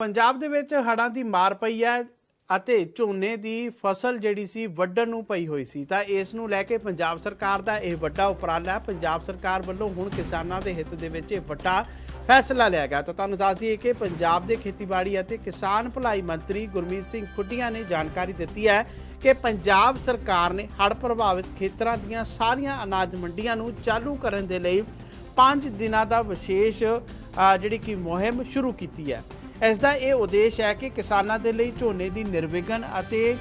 ਪੰਜਾਬ ਦੇ ਵਿੱਚ ਹੜ੍ਹਾਂ ਦੀ ਮਾਰ ਪਈ ਹੈ ਅਤੇ ਝੋਨੇ ਦੀ ਫਸਲ ਜਿਹੜੀ ਸੀ ਵੱਢਣ ਨੂੰ ਪਈ ਹੋਈ ਸੀ। ਤਾਂ ਇਸ ਨੂੰ ਲੈ ਕੇ ਪੰਜਾਬ ਸਰਕਾਰ ਦਾ ਇਹ ਵੱਡਾ ਉਪਰਾਲਾ ਹੈ। ਪੰਜਾਬ ਸਰਕਾਰ ਵੱਲੋਂ ਹੁਣ ਕਿਸਾਨਾਂ ਦੇ ਹਿੱਤ ਦੇ ਵਿੱਚ ਇਹ ਵੱਡਾ ਫੈਸਲਾ ਲਿਆ ਗਿਆ। ਤਾਂ ਤੁਹਾਨੂੰ ਦੱਸ ਦਈਏ ਕਿ ਪੰਜਾਬ ਦੇ ਖੇਤੀਬਾੜੀ ਅਤੇ ਕਿਸਾਨ ਭਲਾਈ ਮੰਤਰੀ ਗੁਰਮੀਤ ਸਿੰਘ ਖੁੱਡੀਆਂ ਨੇ ਜਾਣਕਾਰੀ ਦਿੱਤੀ ਹੈ ਕਿ ਪੰਜਾਬ ਸਰਕਾਰ ਨੇ ਹੜ੍ਹ ਪ੍ਰਭਾਵਿਤ ਖੇਤਰਾਂ ਦੀਆਂ ਸਾਰੀਆਂ ਅਨਾਜ ਮੰਡੀਆਂ ਨੂੰ ਚਾਲੂ ਕਰਨ ਦੇ ਲਈ 5 ਦਿਨਾਂ ਦਾ ਵਿਸ਼ੇਸ਼ ਜਿਹੜੀ ਕਿ ਮੁਹਿੰਮ ਸ਼ੁਰੂ ਕੀਤੀ ਹੈ। ਇਸ ਦਾ ਇਹ ਉਦੇਸ਼ ਹੈ ਕਿ ਕਿਸਾਨਾਂ ਦੇ ਲਈ ਝੋਨੇ ਦੀ ਨਿਰਵਿਘਨ ਅਤੇ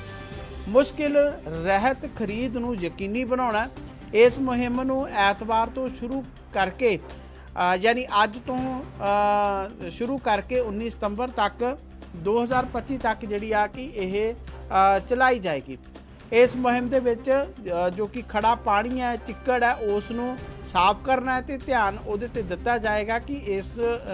ਮੁਸ਼ਕਿਲ ਰਹਿਤ ਖਰੀਦ ਨੂੰ ਯਕੀਨੀ ਬਣਾਉਣਾ ਇਸ ਮੁਹਿੰਮ ਨੂੰ ਐਤਵਾਰ ਤੋਂ ਸ਼ੁਰੂ ਕਰਕੇ ਯਾਨੀ ਅੱਜ ਤੋਂ ਸ਼ੁਰੂ ਕਰਕੇ 19 ਸਤੰਬਰ ਤੱਕ 2025 ਤੱਕ ਜਿਹੜੀ ਆ ਕਿ ਇਹ ਚਲਾਈ ਜਾਏਗੀ। ਇਸ ਮੁਹਿੰਮ ਦੇ ਵਿੱਚ ਜੋ ਕਿ ਖੜਾ ਪਾਣੀ ਹੈ, ਚਿੱਕੜ ਹੈ ਉਸ ਨੂੰ ਸਾਫ਼ ਕਰਨਾ ਹੈ ਤੇ ਧਿਆਨ ਉਹਦੇ ਤੇ ਦਿੱਤਾ ਜਾਏਗਾ ਕਿ ਇਸ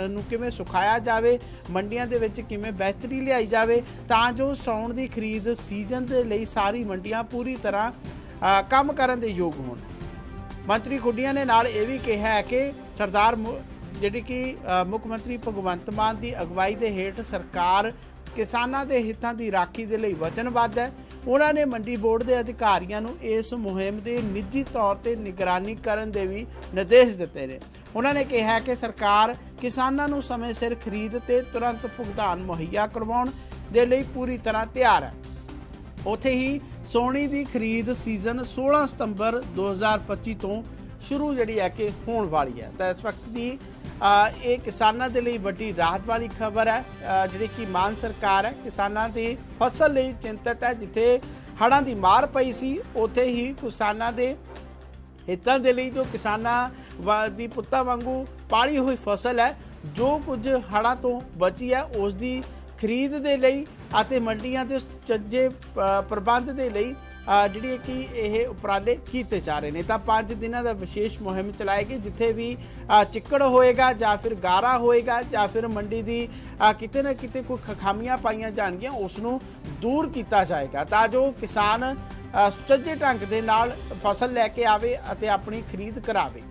ਨੂੰ ਕਿਵੇਂ ਸੁਖਾਇਆ ਜਾਵੇ, ਮੰਡੀਆਂ ਦੇ ਵਿੱਚ ਕਿਵੇਂ ਬਿਹਤਰੀ ਲਿਆਈ ਜਾਵੇ, ਤਾਂ ਜੋ ਸਾਉਣ ਦੀ ਖਰੀਦ ਸੀਜ਼ਨ ਦੇ ਲਈ ਸਾਰੀ ਮੰਡੀਆਂ ਪੂਰੀ ਤਰ੍ਹਾਂ ਕੰਮ ਕਰਨ ਦੇ ਯੋਗ ਹੋਣ। ਮੰਤਰੀ ਖੁੱਡੀਆਂ ਨੇ ਨਾਲ ਇਹ ਵੀ ਕਿਹਾ ਹੈ ਕਿ ਸਰਦਾਰ ਜਿਹੜੀ ਕਿ ਮੁੱਖ ਮੰਤਰੀ ਭਗਵੰਤ ਮਾਨ ਦੀ ਅਗਵਾਈ ਦੇ ਹੇਠ ਸਰਕਾਰ ਕਿਸਾਨਾਂ ਦੇ ਹਿੱਤਾਂ ਦੀ ਰਾਖੀ ਦੇ ਲਈ ਵਚਨਬੱਧ ਹੈ। ਉਹਨਾਂ ਨੇ ਮੰਡੀ ਬੋਰਡ ਦੇ ਅਧਿਕਾਰੀਆਂ ਨੂੰ ਇਸ ਮੁਹਿੰਮ ਦੇ ਨਿੱਜੀ ਤੌਰ ਤੇ ਨਿਗਰਾਨੀ ਕਰਨ ਦੇ ਵੀ ਨਿਰਦੇਸ਼ ਦਿੱਤੇ ਨੇ। ਉਹਨਾਂ ਨੇ ਕਿਹਾ ਕਿ ਸਰਕਾਰ ਕਿਸਾਨਾਂ ਨੂੰ ਸਮੇਂ ਸਿਰ ਖਰੀਦ ਤੇ ਤੁਰੰਤ ਭੁਗਤਾਨ ਮੁਹੱਈਆ ਕਰਵਾਉਣ ਦੇ ਲਈ ਪੂਰੀ ਤਰ੍ਹਾਂ ਤਿਆਰ ਹੈ। ਉੱਥੇ ਹੀ ਸੋਨੀ ਦੀ ਖਰੀਦ ਸੀਜ਼ਨ 16 ਸਤੰਬਰ 2025 ਤੋਂ ਸ਼ੁਰੂ ਜਿਹੜੀ ਹੈ ਕਿ ਹੋਣ ਵਾਲੀ ਹੈ। ਤਾਂ ਇਸ ਵਕਤ ਦੀ ਇਹ ਕਿਸਾਨਾਂ ਦੇ ਲਈ ਵੱਡੀ ਰਾਹਤ ਵਾਲੀ ਖਬਰ ਹੈ। ਜਿਹੜੀ ਕਿ ਮਾਨ ਸਰਕਾਰ ਹੈ, ਕਿਸਾਨਾਂ ਦੀ ਫਸਲ ਲਈ ਚਿੰਤਤ ਹੈ, ਜਿੱਥੇ ਹੜ੍ਹਾਂ ਦੀ ਮਾਰ ਪਈ ਸੀ, ਉੱਥੇ ਹੀ ਕਿਸਾਨਾਂ ਦੇ ਹਿੱਤਾਂ ਦੇ ਲਈ ਜੋ ਕਿਸਾਨਾਂ ਵਾ- ਦੀ ਪੁੱਤਾਂ ਵਾਂਗੂ ਪਾਲੀ ਹੋਈ ਫਸਲ ਹੈ, ਜੋ ਕੁਝ ਹੜ੍ਹਾਂ ਤੋਂ ਬਚੀ ਹੈ, ਉਸ ਦੀ ਖਰੀਦ ਦੇ ਲਈ ਅਤੇ ਮੰਡੀਆਂ ਦੇ ਚੱਜੇ ਪ੍ਰਬੰਧ ਦੇ ਲਈ ਜਿਹੜੀ ਕਿ ਇਹ ਉਪਰਾਲੇ ਕੀਤੇ ਜਾ ਰਹੇ ਨੇ। ਤਾਂ 5 ਦਿਨਾਂ ਦਾ ਵਿਸ਼ੇਸ਼ ਮੁਹਿੰਮ ਚਲਾਏਗੀ ਜਿੱਥੇ ਵੀ ਚਿੱਕੜ ਹੋਏਗਾ ਜਾਂ ਫਿਰ ਗਾਰਾ ਹੋਏਗਾ ਜਾਂ ਫਿਰ ਮੰਡੀ ਦੀ ਕਿਤੇ ਨਾ ਕਿਤੇ ਕੋਈ ਖਖਾਮੀਆਂ ਪਾਈਆਂ ਜਾਣਗੀਆਂ ਉਸ ਨੂੰ ਦੂਰ ਕੀਤਾ ਜਾਏਗਾ। ਤਾਂ ਜੋ ਕਿਸਾਨ ਸੁਚੱਜੇ ਢੰਗ ਦੇ ਨਾਲ ਫਸਲ ਲੈ ਕੇ ਆਵੇ ਅਤੇ ਆਪਣੀ ਖਰੀਦ ਕਰਾਵੇ।